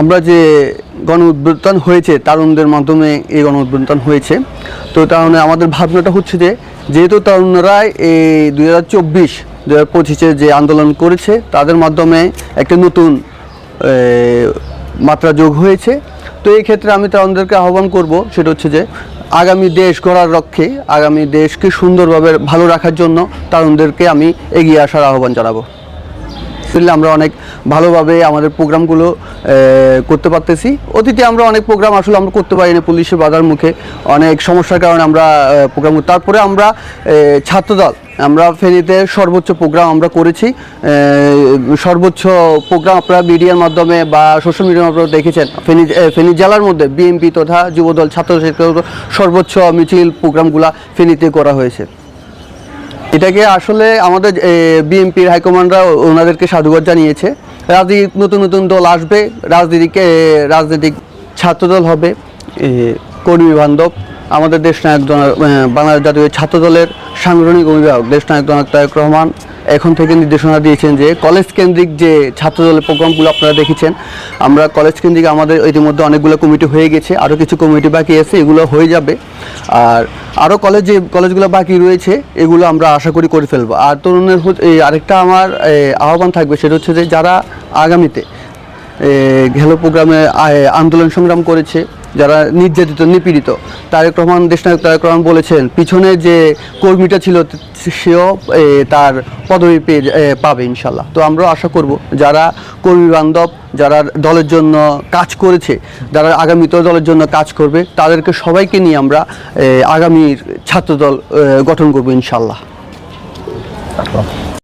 আমরা যে গণ উদ্বোধন হয়েছে, তরুণদের মাধ্যমে এই গণ উদ্বোধন হয়েছে। তো তাহলে আমাদের ভাবনাটা হচ্ছে যে, যেহেতু তরুণরা এই দুই হাজার চব্বিশ দু হাজার পঁচিশে যে আন্দোলন করেছে, তাদের মাধ্যমে একটা নতুন মাত্রা যোগ হয়েছে। তো এই ক্ষেত্রে আমি তরুণদেরকে আহ্বান করব, সেটা হচ্ছে যে, আগামী দেশ গড়ার লক্ষ্যে, আগামী দেশকে সুন্দরভাবে ভালো রাখার জন্য তরুণদেরকে আমি এগিয়ে আসার আহ্বান জানাব। আসলে আমরা অনেক ভালোভাবে আমাদের প্রোগ্রামগুলো করতে পারতেছি। অতীতে আমরা অনেক প্রোগ্রাম আসলে আমরা করতে পারিনি পুলিশের বাধার মুখে। অনেক সমস্যার কারণে আমরা প্রোগ্রাম তারপরে আমরা ছাত্রদল, আমরা ফেনীতে সর্বোচ্চ প্রোগ্রাম আমরা করেছি। সর্বোচ্চ প্রোগ্রাম আপনারা মিডিয়ার মাধ্যমে বা সোশ্যাল মিডিয়ার মাধ্যমে দেখেছেন। ফেনী ফেনী জেলার মধ্যে বিএনপি তথা যুবদল ছাত্র সর্বোচ্চ মিছিল প্রোগ্রামগুলা ফেনীতে করা হয়েছে। এটাকে আসলে আমাদের বিএনপির হাইকমান্ডরা ওনাদেরকে সাধুবাদ জানিয়েছে। রাজনীতি নতুন নতুন দল আসবে রাজনীতিকে রাজনৈতিক ছাত্রদল হবে কর্মী বান্ধব আমাদের দেশনায়ক জন- এ, বাংলাদেশ জাতীয় ছাত্র দলের সাংগঠনিক অভিভাবক দেশনায়ক জনাব তারেক রহমান এখন থেকে নির্দেশনা দিয়েছেন যে কলেজ কেন্দ্রিক যে ছাত্র দলের প্রোগ্রামগুলো আপনারা দেখেছেন আমরা কলেজ কেন্দ্রিক আমাদের ইতিমধ্যে অনেকগুলো কমিটি হয়ে গেছে আরও কিছু কমিটি বাকি আছে এগুলো হয়ে যাবে। আর আরও কলেজ যে কলেজগুলো বাকি রয়েছে, এগুলো আমরা আশা করি করে ফেলব। আর তরুণের এই আরেকটা আমার আহ্বান থাকবে, সেটা হচ্ছে যে যারা আগামীতে ঘেলো প্রোগ্রামে আন্দোলন সংগ্রাম করেছে যারা নির্যাতিত, নিপীড়িত। তারেক রহমান, দেশনায়ক তারেক রহমান বলেছেন, পিছনে যে কর্মীটা ছিল, সেও তার পদবি পেয়ে পাবে ইনশাল্লাহ তো আমরাও আশা করব, যারা কর্মী বান্ধব, যারা দলের জন্য কাজ করেছে, যারা আগামীতেও দলের জন্য কাজ করবে, তাদেরকে সবাইকে নিয়ে আমরা আগামীর ছাত্রদল গঠন করব ইনশাল্লাহ